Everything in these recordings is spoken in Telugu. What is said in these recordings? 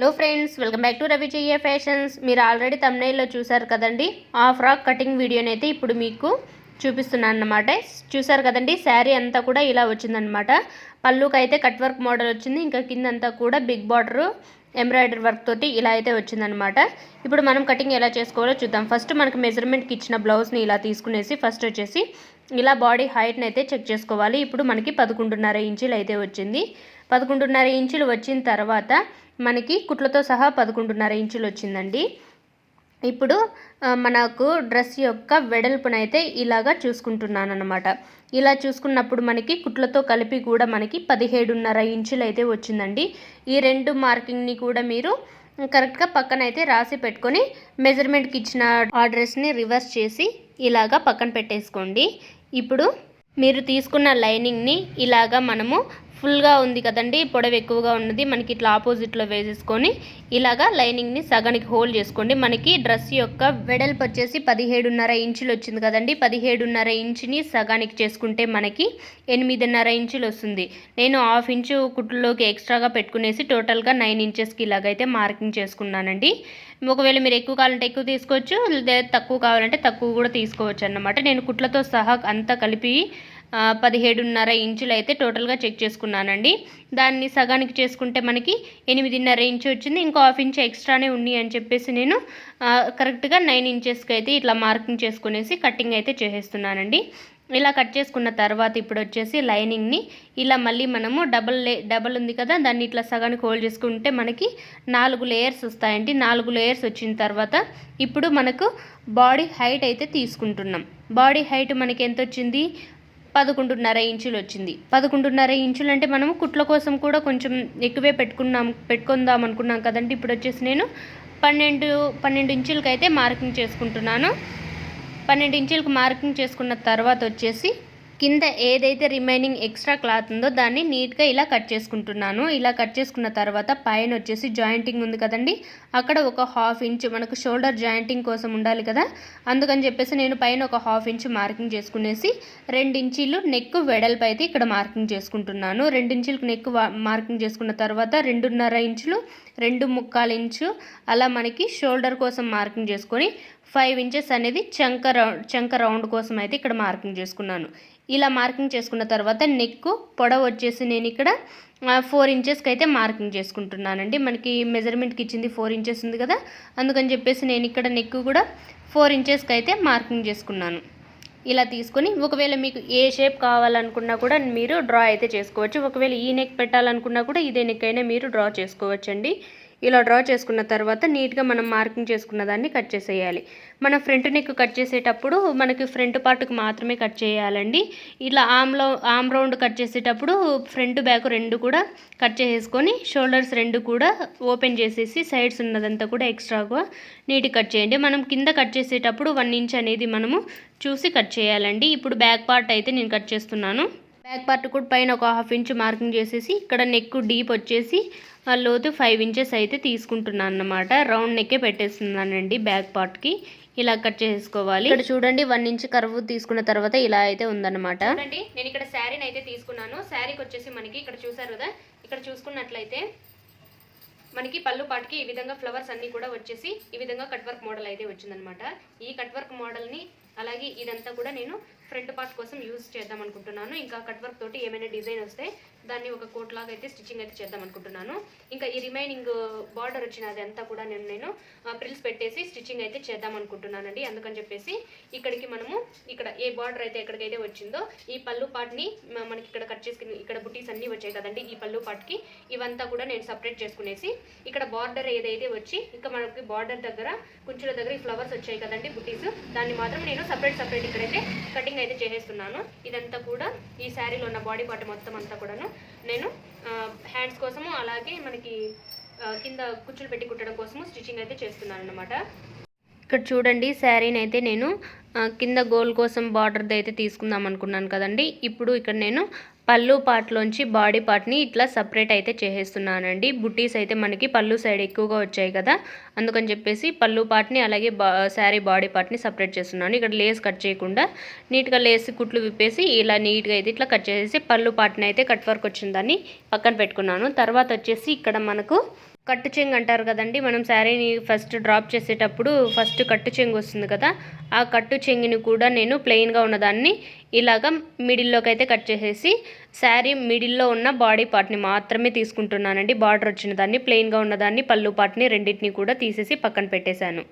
Hello friends welcome back to Ravi Fashions. మీరు ఆల్రెడీ తమ్నైల్లో చూసారు కదండి ఆ ఫ్రాక్ కటింగ్ వీడియోని అయితే ఇప్పుడు మీకు చూపిస్తున్నాను అన్నమాట. చూసారు కదండి శారీ అంతా కూడా ఇలా వచ్చిందనమాట పళ్ళుకి అయితే కట్ వర్క్ మోడల్ వచ్చింది ఇంకా కింద అంతా కూడా బిగ్ బార్డర్ ఎంబ్రాయిడరీ వర్క్ తోటి ఇలా అయితే వచ్చిందనమాట ఇప్పుడు మనం కటింగ్ ఎలా చేసుకోవాలో చూద్దాం. ఫస్ట్ మనకు మెజర్మెంట్కి ఇచ్చిన బ్లౌజ్ని ఇలా తీసుకునేసి ఫస్ట్ వచ్చేసి ఇలా బాడీ హైట్ని అయితే చెక్ చేసుకోవాలి. ఇప్పుడు మనకి పదకొండున్నర ఇంచులు అయితే వచ్చింది. పదకొండున్నర ఇంచులు వచ్చిన తర్వాత మనకి కుట్లతో సహా పదకొండున్నర ఇంచులు వచ్చిందండి. ఇప్పుడు మనకు డ్రెస్ యొక్క వెడల్పునైతే ఇలాగా చూసుకుంటున్నాను అనమాట ఇలా చూసుకున్నప్పుడు మనకి కుట్లతో కలిపి కూడా మనకి పదిహేడున్నర ఇంచులు అయితే వచ్చిందండి. ఈ రెండు మార్కింగ్ని కూడా మీరు కరెక్ట్గా పక్కన అయితే రాసి పెట్టుకొని మెజర్మెంట్కి ఇచ్చిన ఆ డ్రెస్ని రివర్స్ చేసి ఇలాగా పక్కన పెట్టేసుకోండి. ఇప్పుడు మీరు తీసుకున్న లైనింగ్ని ఇలాగా మనము ఫుల్గా ఉంది కదండి పొడవు ఎక్కువగా ఉన్నది. మనకి ఇట్లా ఆపోజిట్లో వేసేసుకొని ఇలాగా లైనింగ్ని సగానికి హోల్డ్ చేసుకోండి. మనకి డ్రెస్ యొక్క వెడల్పు వచ్చేసి పదిహేడున్నర ఇంచులు వచ్చింది కదండి. పదిహేడున్నర ఇంచుని సగానికి చేసుకుంటే మనకి ఎనిమిదిన్నర ఇంచులు వస్తుంది. నేను హాఫ్ ఇంచు కుట్లలోకి ఎక్స్ట్రాగా పెట్టుకునేసి టోటల్గా నైన్ ఇంచెస్కి ఇలాగైతే మార్కింగ్ చేసుకున్నానండి. ఒకవేళ మీరు ఎక్కువ కావాలంటే ఎక్కువ తీసుకోవచ్చు లేదా తక్కువ కావాలంటే తక్కువ కూడా తీసుకోవచ్చు అన్నమాట. నేను కుట్లతో సహా అంతా కలిపి పదిహేడున్నర ఇంచులు అయితే టోటల్గా చెక్ చేసుకున్నానండి. దాన్ని సగానికి చేసుకుంటే మనకి ఎనిమిదిన్నర ఇంచు వచ్చింది. ఇంకో హాఫ్ ఇంచ్ ఎక్స్ట్రానే ఉంది అని చెప్పేసి నేను కరెక్ట్గా నైన్ ఇంచెస్కి అయితే ఇట్లా మార్కింగ్ చేసుకునేసి కటింగ్ అయితే చేసేస్తున్నానండి. ఇలా కట్ చేసుకున్న తర్వాత ఇప్పుడు వచ్చేసి లైనింగ్ని ఇలా మళ్ళీ మనము డబల్ లే డబల్ ఉంది కదా దాన్ని ఇట్లా సగానికి హోల్డ్ చేసుకుంటే మనకి నాలుగు లేయర్స్ వస్తాయండి. నాలుగు లేయర్స్ వచ్చిన తర్వాత ఇప్పుడు మనకు బాడీ హైట్ అయితే తీసుకుంటున్నాం. బాడీ హైట్ మనకి ఎంత వచ్చింది? పదకొండున్నర ఇంచులు వచ్చింది. పదకొండున్నర ఇంచులు అంటే మనము కుట్ల కోసం కూడా కొంచెం ఎక్కువే పెట్టుకున్నాం పెట్టుకుందాం అనుకున్నాం కదండి. ఇప్పుడు వచ్చేసి నేను పన్నెండు పన్నెండు ఇంచులకి అయితే మార్కింగ్ చేసుకుంటున్నాను. పన్నెండు ఇంచులకు మార్కింగ్ చేసుకున్న తర్వాత వచ్చేసి కింద ఏదైతే రిమైనింగ్ ఎక్స్ట్రా క్లాత్ ఉందో దాన్ని నీట్గా ఇలా కట్ చేసుకుంటున్నాను. ఇలా కట్ చేసుకున్న తర్వాత పైన వచ్చేసి జాయింటింగ్ ఉంది కదండి. అక్కడ ఒక హాఫ్ ఇంచ్ మనకు షోల్డర్ జాయింటింగ్ కోసం ఉండాలి కదా. అందుకని చెప్పేసి నేను పైన ఒక హాఫ్ ఇంచ్ మార్కింగ్ చేసుకునేసి ఇంచీలు నెక్ వెడల్పు అయితే ఇక్కడ మార్కింగ్ చేసుకుంటున్నాను. ఇంచులకు నెక్ మార్కింగ్ చేసుకున్న తర్వాత రెండున్నర ఇంచులు రెండు ముక్కాలు ఇంచు అలా మనకి షోల్డర్ కోసం మార్కింగ్ చేసుకొని ఫైవ్ ఇంచెస్ అనేది చంక రౌండ్ చంక రౌండ్ కోసం అయితే ఇక్కడ మార్కింగ్ చేసుకున్నాను. ఇలా మార్కింగ్ చేసుకున్న తర్వాత నెక్ పొడవు వచ్చేసి నేను ఇక్కడ ఫోర్ ఇంచెస్కి అయితే మార్కింగ్ చేసుకుంటున్నానండి. మనకి మెజర్మెంట్కి ఇచ్చింది ఫోర్ ఇంచెస్ ఉంది కదా? అందుకని చెప్పేసి నేను ఇక్కడ నెక్ కూడా ఫోర్ ఇంచెస్కి అయితే మార్కింగ్ చేసుకున్నాను. ఇలా తీసుకొని ఒకవేళ మీకు ఏ షేప్ కావాలనుకున్నా కూడా మీరు డ్రా అయితే చేసుకోవచ్చు. ఒకవేళ ఈ నెక్ పెట్టాలనుకున్నా కూడా ఇదే నెక్ అయినా మీరు డ్రా చేసుకోవచ్చండి. ఇలా డ్రా చేసుకున్న తర్వాత నీట్గా మనం మార్కింగ్ చేసుకున్న దాన్ని కట్ చేసేయాలి. మన ఫ్రంట్ నెక్ కట్ చేసేటప్పుడు మనకి ఫ్రంట్ పార్ట్కి మాత్రమే కట్ చేయాలండి. ఇలా ఆమ్లో ఆమ్ రౌండ్ కట్ చేసేటప్పుడు ఫ్రంట్ బ్యాక్ రెండు కూడా కట్ చేసేసుకొని షోల్డర్స్ రెండు కూడా ఓపెన్ చేసేసి సైడ్స్ ఉన్నదంతా కూడా ఎక్స్ట్రాగా నీట్గా కట్ చేయండి. మనం కింద కట్ చేసేటప్పుడు వన్ ఇంచ్ అనేది మనము చూసి కట్ చేయాలండి. ఇప్పుడు బ్యాక్ పార్ట్ అయితే నేను కట్ చేస్తున్నాను. బ్యాక్ పార్ట్ కూడా పైన ఒక హాఫ్ ఇంచ్ మార్కింగ్ చేసేసి ఇక్కడ నెక్ డీప్ వచ్చేసి ఆ లోతు ఫైవ్ ఇంచెస్ అయితే తీసుకుంటున్నాను అన్నమాట. రౌండ్ నెక్కే పెట్టేస్తున్నానండి బ్యాక్ పార్ట్కి ఇలా కట్ చేసుకోవాలి. ఇక్కడ చూడండి వన్ ఇంచ్ కర్వ్ తీసుకున్న తర్వాత ఇలా అయితే ఉందన్నమాట. చూడండి నేను ఇక్కడ శారీని అయితే తీసుకున్నాను. శారీకి వచ్చేసి మనకి ఇక్కడ చూసారు కదా ఇక్కడ చూసుకున్నట్లయితే మనకి పళ్ళు పాటికి ఈ విధంగా ఫ్లవర్స్ అన్నీ కూడా వచ్చేసి ఈ విధంగా కట్ వర్క్ మోడల్ అయితే వచ్చిందనమాట ఈ కట్ వర్క్ మోడల్ని అలాగే ఇదంతా కూడా నేను ఫ్రంట్ పార్ట్ కోసం యూజ్ చేద్దాం అనుకుంటున్నాను. ఇంకా కట్ వర్క్ తోటి ఏమైనా డిజైన్ వస్తే దాన్ని ఒక కోట్ లాగా అయితే స్టిచ్చింగ్ అయితే చేద్దాం అనుకుంటున్నాను. ఇంకా ఈ రిమైనింగ్ బార్డర్ వచ్చిన అదంతా కూడా నేను నేను ప్రిల్స్ పెట్టేసి స్టిచ్చింగ్ అయితే చేద్దాం అనుకుంటున్నానండి. అందుకని చెప్పేసి ఇక్కడికి మనము ఇక్కడ ఏ బార్డర్ అయితే ఎక్కడికైతే వచ్చిందో ఈ పళ్ళు పార్ట్ని మనకి ఇక్కడ కట్ చేసుకుని ఇక్కడ బుటీస్ అన్నీ వచ్చాయి కదండి ఈ పళ్ళు పార్ట్కి ఇవంతా కూడా నేను సపరేట్ చేసుకునేసి ఇక్కడ బార్డర్ ఏదైతే వచ్చి ఇంకా మనకి బార్డర్ దగ్గర కుంచుల దగ్గర ఈ ఫ్లవర్స్ వచ్చాయి కదండి బుటీస్ దాన్ని మాత్రం నేను సపరేట్ సపరేట్ ఇక్కడైతే కటింగ్ అయితే చేసేస్తున్నాను. ఇదంతా కూడా ఈ శారీలో ఉన్న బాడీ పార్ట్ మొత్తం అంతా కూడాను నేను హ్యాండ్స్ కోసము అలాగే మనకి కింద కుచ్చులు పెట్టి కుట్టడం కోసము స్టిచ్చింగ్ అయితే చేస్తున్నాను అనమాట ఇక్కడ చూడండి శారీని అయితే నేను కింద గోల్ కోసం బార్డర్ది అయితే తీసుకుందాం అనుకున్నాను కదండి. ఇప్పుడు ఇక్కడ నేను పళ్ళు పార్ట్లోంచి బాడీ పార్ట్ని ఇట్లా సపరేట్ అయితే చేసేస్తున్నానండి. బుట్టీస్ అయితే మనకి పళ్ళు సైడ్ ఎక్కువగా వచ్చాయి కదా. అందుకని చెప్పేసి పళ్ళు పార్ట్ని అలాగే బా శారీ బాడీ పార్ట్ని సపరేట్ చేస్తున్నాను. ఇక్కడ లేస్ కట్ చేయకుండా నీట్గా లేస్ కుట్లు విప్పేసి ఇలా నీట్గా అయితే ఇట్లా కట్ చేసేసి పళ్ళు పార్ట్ని అయితే కట్ వర్క్ వచ్చిన దాన్ని పక్కన పెట్టుకున్నాను. తర్వాత వచ్చేసి ఇక్కడ మనకు కట్టు చెంగు అంటారు కదండి మనం శారీని ఫస్ట్ డ్రాప్ చేసేటప్పుడు ఫస్ట్ కట్టు చెంగు వస్తుంది కదా ఆ కట్టు చెంగుని కూడా నేను ప్లెయిన్గా ఉన్నదాన్ని ఇలాగ మిడిల్లోకి అయితే కట్ చేసేసి శారీ మిడిల్లో ఉన్న బాడీ పార్ట్ని మాత్రమే తీసుకుంటున్నానండి. బార్డర్ వచ్చిన దాన్ని ప్లెయిన్గా ఉన్నదాన్ని పళ్ళు పార్ట్ని రెండింటిని కూడా తీసేసి పక్కన పెట్టేశాను.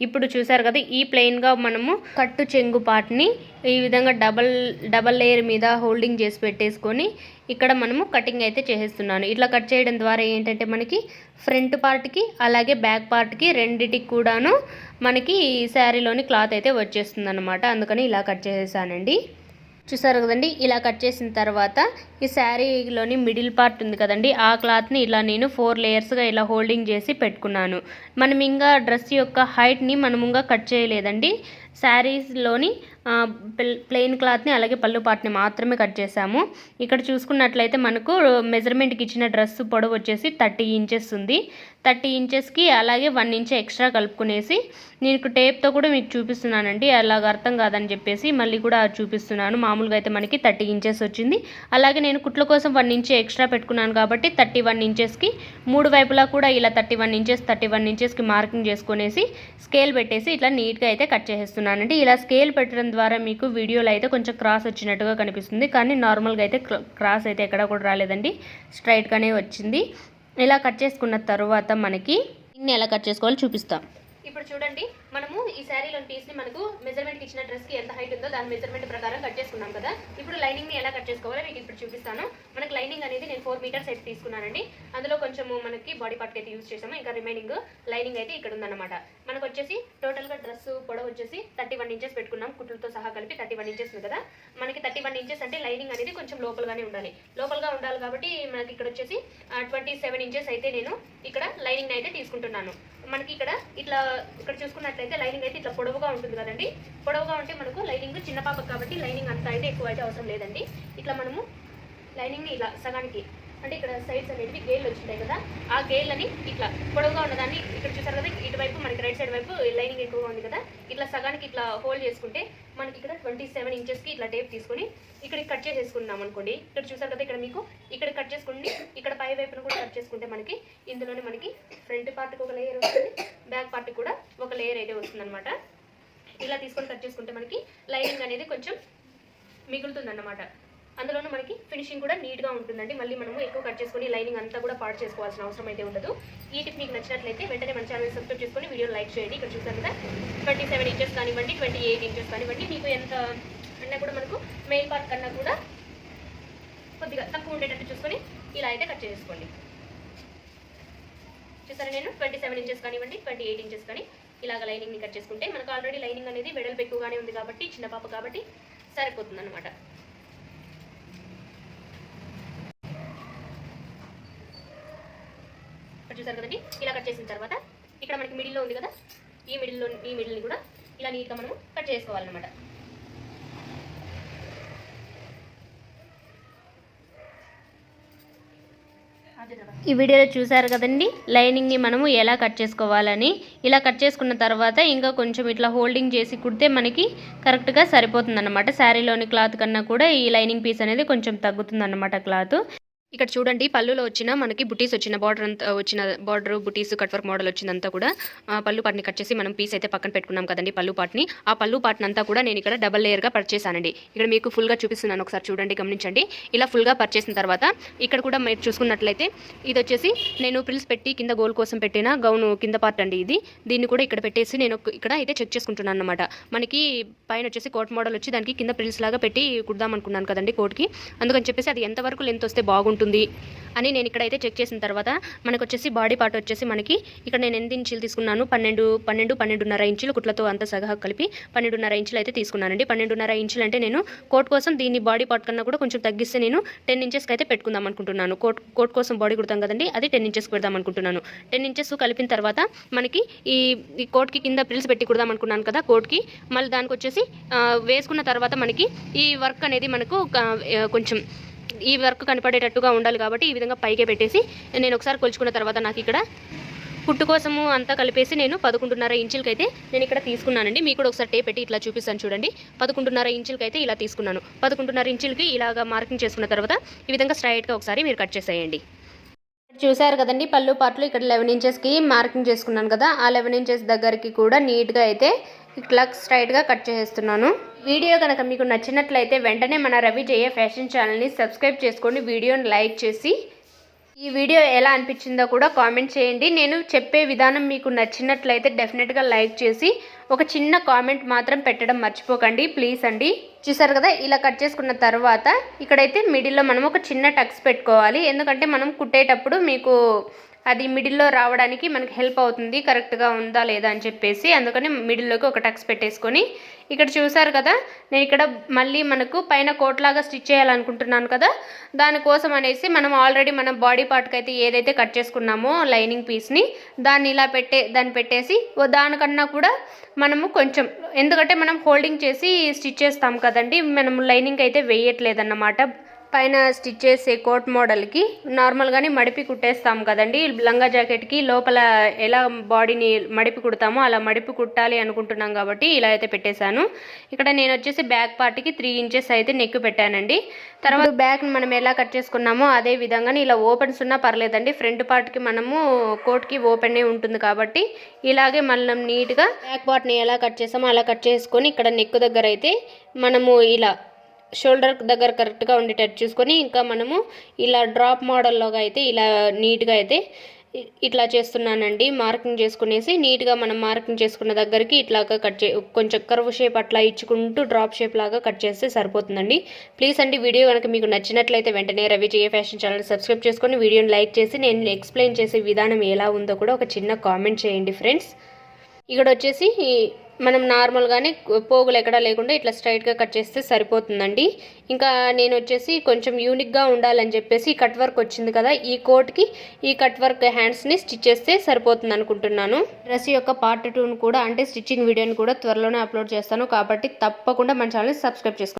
ఇప్పుడు చూసారు కదా ఈ ప్లెయిన్గా మనము కట్టు చెంగు పార్ట్ని ఈ విధంగా డబల్ డబల్ లేయర్ మీద హోల్డింగ్ చేసి పెట్టేసుకొని ఇక్కడ మనము కటింగ్ అయితే చేసేస్తున్నాను. ఇట్లా కట్ చేయడం ద్వారా ఏంటంటే మనకి ఫ్రంట్ పార్ట్కి అలాగే బ్యాక్ పార్ట్కి రెండిటికి కూడాను మనకి ఈ శారీలోని క్లాత్ అయితే వచ్చేస్తుంది అనమాట అందుకని ఇలా కట్ చేసేసానండి. చూసారు కదండి? ఇలా కట్ చేసిన తర్వాత ఈ శారీలోని మిడిల్ పార్ట్ ఉంది కదండి? ఆ క్లాత్ని ఇలా నేను ఫోర్ లేయర్స్గా ఇలా హోల్డింగ్ చేసి పెట్టుకున్నాను. మనం ఇంకా డ్రెస్ యొక్క హైట్ని మనం ఇంకా కట్ చేయలేదండి. శారీస్లోని ప్లెయిన్ క్లాత్ని అలాగే పళ్ళు పాటని మాత్రమే కట్ చేసాము ఇక్కడ చూసుకున్నట్లయితే మనకు మెజర్మెంట్కి ఇచ్చిన డ్రెస్ పొడవు వచ్చేసి థర్టీ ఇంచెస్ ఉంది. థర్టీ ఇంచెస్కి అలాగే వన్ ఇంచ్ ఎక్స్ట్రా కలుపుకునేసి నేను టేప్తో కూడా మీకు చూపిస్తున్నానండి. అలాగ అర్థం కాదని చెప్పేసి మళ్ళీ కూడా అది చూపిస్తున్నాను. మామూలుగా అయితే మనకి థర్టీ ఇంచెస్ వచ్చింది. అలాగే నేను కుట్ల కోసం వన్ ఇంచ్ ఎక్స్ట్రా పెట్టుకున్నాను కాబట్టి థర్టీ వన్ ఇంచెస్కి మూడు వైపులా కూడా ఇలా thirty one inches thirty one ఇంచెస్కి మార్కింగ్ చేసుకునేసి స్కేల్ పెట్టేసి ఇట్లా నీట్గా అయితే కట్ చేసేస్తున్నానండి ఇలా స్కేల్ పెట్టడం ద్వారా మీకు వీడియోలో అయితే కొంచెం క్రాస్ వచ్చినట్టుగా కనిపిస్తుంది. కానీ నార్మల్గా అయితే క్రాస్ అయితే ఎక్కడ కూడా రాలేదండి. స్ట్రైట్గానే వచ్చింది. ఇలా కట్ చేసుకున్న తర్వాత మనకి ఇన్ని ఎలా కట్ చేసుకోవాలో చూపిస్తాం. ఇప్పుడు చూడండి మనము ఈ శారీలోని పీస్ని మనకు మెజర్మెంట్ ఇచ్చిన డ్రెస్కి ఎంత హైట్ ఉందో దాని మెజర్మెంట్ ప్రకారం కట్ చేసుకున్నాం కదా. ఇప్పుడు లైనింగ్ని ఎలా కట్ చేసుకోవాలో మీకు ఇప్పుడు చూపిస్తాను. మనకు లైనింగ్ అనేది నేను ఫోర్ మీటర్స్ అయితే తీసుకున్నానండి. అందులో కొంచెము మనకి బాడీ పార్ట్ అయితే యూజ్ చేసాము ఇంకా రిమైనింగ్ లైనింగ్ అయితే ఇక్కడ ఉందన్నమాట. మనకు వచ్చేసి టోటల్గా డ్రెస్ పొడవు వచ్చేసి థర్టీ వన్ ఇంచెస్ పెట్టుకున్నాం. కుట్లతో సహా కలిపి థర్టీ వన్ ఇంచెస్ ఉంది కదా. మనకి థర్టీ వన్ ఇంచెస్ అంటే లైనింగ్ అనేది కొంచెం లోపలగానే ఉండాలి. లోపలగా ఉండాలి కాబట్టి మనకి ఇక్కడ వచ్చేసి ట్వంటీ సెవెన్ ఇంచెస్ అయితే నేను ఇక్కడ లైనింగ్ అయితే తీసుకుంటున్నాను. మనకి ఇక్కడ ఇట్లా ఇక్కడ చూసుకున్నట్లయితే లైనింగ్ అయితే ఇట్లా పొడవుగా ఉంటుంది కదండి. పొడవుగా ఉంటే మనకు లైనింగ్ చిన్న పాప కాబట్టి లైనింగ్ అంత అయితే ఎక్కువ అయితే అవసరం లేదండి. ఇట్లా మనము లైనింగ్ని ఇలా సగానికి అంటే ఇక్కడ సైడ్స్ అనేటివి గేర్లు వచ్చింటాయి కదా ఆ గేర్లని ఇట్లా పొడవుగా ఉన్నదాన్ని ఇక్కడ చూసారు కదా ఇటువైపు మనకి రైట్ సైడ్ వైపు లైనింగ్ ఎక్కువగా ఉంది కదా ఇట్లా సగానికి ఇట్లా హోల్డ్ చేసుకుంటే మనకి ఇక్కడ ట్వంటీ సెవెన్ ఇంచెస్కి ఇట్లా టేప్ తీసుకొని ఇక్కడ కట్ చేసేసుకున్నాం అనుకోండి. ఇక్కడ చూసారు కదా ఇక్కడ మీకు ఇక్కడ కట్ చేసుకుని ఇక్కడ పై వైపున కూడా కట్ చేసుకుంటే మనకి ఇందులోనే మనకి ఫ్రంట్ పార్ట్కి ఒక లేయర్ వస్తుంది బ్యాక్ పార్ట్కి కూడా ఒక లేయర్ అయితే వస్తుందన్నమాట. ఇలా తీసుకొని కట్ చేసుకుంటే మనకి లైనింగ్ అనేది కొంచెం మిగులుతుందన్నమాట. అందులోనూ మనకి ఫినిషింగ్ కూడా నీట్గా ఉంటుందండి. మళ్ళీ మనము ఎక్కువ కట్ చేసుకొని లైనింగ్ అంతా కూడా పాడు చేసుకోవాల్సిన అవసరం అయితే ఉండదు. ఈ టిప్ మీకు నచ్చినట్లయితే వెంటనే మన ఛానల్ సబ్స్క్రైబ్ చేసుకొని వీడియో లైక్ చేయండి. ఇక్కడ చూసాను కదా ట్వంటీ సెవెన్ ఇంచెస్ కానివ్వండి ట్వంటీ ఎయిట్ ఇంచెస్ కానివ్వండి మీకు ఎంత అన్నా కూడా మనకు మెయిన్ పార్ట్ కన్నా కూడా కొద్దిగా తక్కువ ఉండేటట్టు చూసుకొని ఇలా అయితే కట్ చేసుకోండి. చూసారా నేను? ట్వంటీ సెవెన్ ఇంచెస్ కానివ్వండి ట్వంటీ ఎయిట్ ఇంచెస్ కానీ ఇలాగ లైనింగ్ని కట్ చేసుకుంటే మనకు ఆల్రెడీ లైనింగ్ అనేది వెడల్పు ఎక్కువగానే ఉంది కాబట్టి చిన్న పాప కాబట్టి సరిపోతుంది అనమాట చూసారు కదండి? ఇలా కట్ చేసిన తర్వాత ఇక్కడ మనకి మిడిల్లో ఉంది కదా? ఈ మిడిల్లో ఈ మిడిల్ని కూడా ఇలా నీట్గా మనము కట్ చేసుకోవాలన్నమాట. ఈ వీడియోలో చూసారు కదండి? లైనింగ్ని మనము ఎలా కట్ చేసుకోవాలని. ఇలా కట్ చేసుకున్న తర్వాత ఇంకా కొంచెం ఇట్లా హోల్డింగ్ చేసి కుడితే మనకి కరెక్ట్గా సరిపోతుందన్నమాట. శారీలోని క్లాత్ కన్నా కూడా ఈ లైనింగ్ పీస్ అనేది కొంచెం తగ్గుతుందన్నమాట క్లాత్. ఇక్కడ చూడండి పళ్ళులో వచ్చిన మనకి బుటీస్ వచ్చిన బార్డర్ అంతా వచ్చిన బార్డర్ బుటీస్ కట్ వర్క్ మోడల్ వచ్చిందంతా కూడా పళ్ళు పాటిని కట్ చేసి మనం పీస్ అయితే పక్కన పెట్టుకున్నాం కదండి పళ్ళు పాటిని. ఆ పళ్ళు పాటిని అంతా కూడా నేను ఇక్కడ డబల్ లేయర్గా పర్చేసానండి ఇక్కడ మీకు ఫుల్గా చూపిస్తున్నాను ఒకసారి చూడండి గమనించండి. ఇలా ఫుల్గా పర్చేసిన తర్వాత ఇక్కడ కూడా మీరు చూసుకున్నట్లయితే ఇది వచ్చేసి నేను ప్రిల్స్ పెట్టి కింద గోల్ కోసం పెట్టిన గౌను కింద పార్ట్ అండి ఇది. దీన్ని కూడా ఇక్కడ పెట్టేసి నేను ఒక- ఇక్కడ అయితే చెక్ చేసుకుంటున్నాను అనమాట మనకి పైన వచ్చేసి కోట్ మోడల్ వచ్చి దానికి కింద ప్రిల్స్ లాగా పెట్టి కుడదాం అనుకున్నాను కదండి కోట్కి అందుకని చెప్పేసి అది ఎంతవరకు లెంత్ వస్తే బాగుంటుంది అని నేను ఇక్కడైతే చెక్ చేసిన తర్వాత మనకు వచ్చేసి బాడీ పార్ట్ వచ్చేసి మనకి ఇక్కడ నేను ఎన్ని ఇంచులు తీసుకున్నాను? పన్నెండు పన్నెండు పన్నెండున్నర ఇంచులు కుట్లతో అంత సగహా కలిపి పన్నెండున్నర ఇంచులు అయితే తీసుకున్నానండి. పన్నెండున్నర ఇంచులు అంటే నేను కోట్ కోసం దీన్ని బాడీ పార్ట్ కన్నా కూడా కొంచెం తగ్గిస్తే నేను టెన్ ఇంచెస్కి అయితే పెట్టుకుందాం అనుకుంటున్నాను. కోట్ కోట్ కోసం బాడీ కుడతాం కదండి అది టెన్ ఇంచెస్ పెడదాం అనుకుంటున్నాను. టెన్ ఇంచెస్ కలిపిన తర్వాత మనకి ఈ ఈ కోట్కి కింద ప్రిల్స్ పెట్టి కుడదాం అనుకున్నాను కదా కోట్కి మళ్ళీ దానికి వచ్చేసి వేసుకున్న తర్వాత మనకి ఈ వర్క్ అనేది మనకు కొంచెం ఈ వర్క్ కనపడేటట్టుగా ఉండాలి కాబట్టి ఈ విధంగా పైకే పెట్టేసి నేను ఒకసారి కొలుచుకున్న తర్వాత నాకు ఇక్కడ కుట్టు కోసము అంతా కలిపేసి నేను పదకొండున్నర ఇంచులకి అయితే నేను ఇక్కడ తీసుకున్నానండి. మీకు కూడా ఒకసారి టేప్ పెట్టి ఇట్లా చూపిస్తాను చూడండి. పదకొండున్నర ఇంచులకి అయితే ఇలా తీసుకున్నాను. పదకొండున్నర ఇంచులకి ఇలాగా మార్కింగ్ చేసుకున్న తర్వాత ఈ విధంగా స్ట్రైట్గా ఒకసారి మీరు కట్ చేసేయండి. చూసారు కదండి పళ్ళు పాటలు ఇక్కడ లెవెన్ ఇంచెస్కి మార్కింగ్ చేసుకున్నాను కదా ఆ లెవెన్ ఇంచెస్ దగ్గరికి కూడా నీట్గా అయితే ఇట్లా స్ట్రైట్గా కట్ చేసేస్తున్నాను. వీడియో కనుక మీకు నచ్చినట్లయితే వెంటనే మన రవి జయ ఫ్యాషన్ ఛానల్ని సబ్స్క్రైబ్ చేసుకోండి వీడియోని లైక్ చేసి ఈ వీడియో ఎలా అనిపించిందో కూడా కామెంట్ చేయండి. నేను చెప్పే విధానం మీకు నచ్చినట్లయితే డెఫినెట్గా లైక్ చేసి ఒక చిన్న కామెంట్ మాత్రం పెట్టడం మర్చిపోకండి. ప్లీజ్ అండి. చూసారు కదా ఇలా కట్ చేసుకున్న తర్వాత ఇక్కడైతే మిడిల్లో మనం ఒక చిన్న టక్స్ పెట్టుకోవాలి. ఎందుకంటే మనం కుట్టేటప్పుడు మీకు అది మిడిల్లో రావడానికి మనకి హెల్ప్ అవుతుంది కరెక్ట్గా ఉందా లేదా అని చెప్పేసి. అందుకని మిడిల్లోకి ఒక టక్స్ పెట్టేసుకొని ఇక్కడ చూసారు కదా నేను ఇక్కడ మళ్ళీ మనకు పైన కోట్లాగా స్టిచ్ చేయాలనుకుంటున్నాను కదా దానికోసం అనేసి మనం ఆల్రెడీ మన బాడీ పార్ట్కి అయితే ఏదైతే కట్ చేసుకున్నామో లైనింగ్ పీస్ని దాన్ని ఇలా పెట్టే దాన్ని పెట్టేసి ఓ దానికన్నా కూడా మనము కొంచెం ఎందుకంటే మనం హోల్డింగ్ చేసి స్టిచ్ చేస్తాం కదండి మనం లైనింగ్ అయితే వేయట్లేదన్నమాట. పైన స్టిచ్ చేసే కోట్ మోడల్కి నార్మల్గానే మడిపి కుట్టేస్తాం కదండి. లంగా జాకెట్కి లోపల ఎలా బాడీని మడిపి కుడతామో అలా మడిపి కుట్టాలి అనుకుంటున్నాం కాబట్టి ఇలా అయితే పెట్టేశాను. ఇక్కడ నేను వచ్చేసి బ్యాక్ పార్ట్కి త్రీ ఇంచెస్ అయితే నెక్ పెట్టానండి. తర్వాత బ్యాక్ మనం ఎలా కట్ చేసుకున్నామో అదే విధంగా ఇలా ఓపెన్స్ ఉన్నా పర్లేదండి. ఫ్రంట్ పార్ట్కి మనము కోట్కి ఓపెన్నే ఉంటుంది కాబట్టి ఇలాగే మనం నీట్గా బ్యాక్ పార్ట్ని ఎలా కట్ చేసామో అలా కట్ చేసుకొని ఇక్కడ నెక్ దగ్గర అయితే మనము ఇలా షోల్డర్ దగ్గర కరెక్ట్గా ఉండేటట్టు చూసుకొని ఇంకా మనము ఇలా డ్రాప్ మోడల్లోగా అయితే ఇలా నీట్గా అయితే ఇట్లా చేస్తున్నానండి. మార్కింగ్ చేసుకునేసి నీట్గా మనం మార్కింగ్ చేసుకున్న దగ్గరికి ఇట్లాగా కట్ చే కొంచెం కర్వ్ షేప్ అట్లా ఇచ్చుకుంటూ డ్రాప్ షేప్ లాగా కట్ చేస్తే సరిపోతుందండి. ప్లీజ్ అండి వీడియో కనుక మీకు నచ్చినట్లయితే వెంటనే Ravi Jaya fashion channel subscribe చేసుకొని వీడియోని లైక్ చేసి నేను ఎక్స్ప్లెయిన్ చేసే విధానం ఎలా ఉందో కూడా ఒక చిన్న కామెంట్ చేయండి ఫ్రెండ్స్. ఇక్కడ వచ్చేసి మనం నార్మల్గానే పోగులు ఎక్కడా లేకుండా ఇట్లా స్ట్రైట్గా కట్ చేస్తే సరిపోతుందండి. ఇంకా నేను వచ్చేసి కొంచెం యూనిక్గా ఉండాలని చెప్పేసి కట్ వర్క్ వచ్చింది కదా ఈ కోట్కి ఈ కట్ వర్క్ హ్యాండ్స్ని స్టిచ్ చేస్తే సరిపోతుంది అనుకుంటున్నాను. డ్రెస్ యొక్క పార్ట్ టూను కూడా అంటే స్టిచ్చింగ్ వీడియోని కూడా త్వరలోనే అప్లోడ్ చేస్తాను. కాబట్టి తప్పకుండా మన ఛానల్ని సబ్స్క్రైబ్ చేసుకోండి.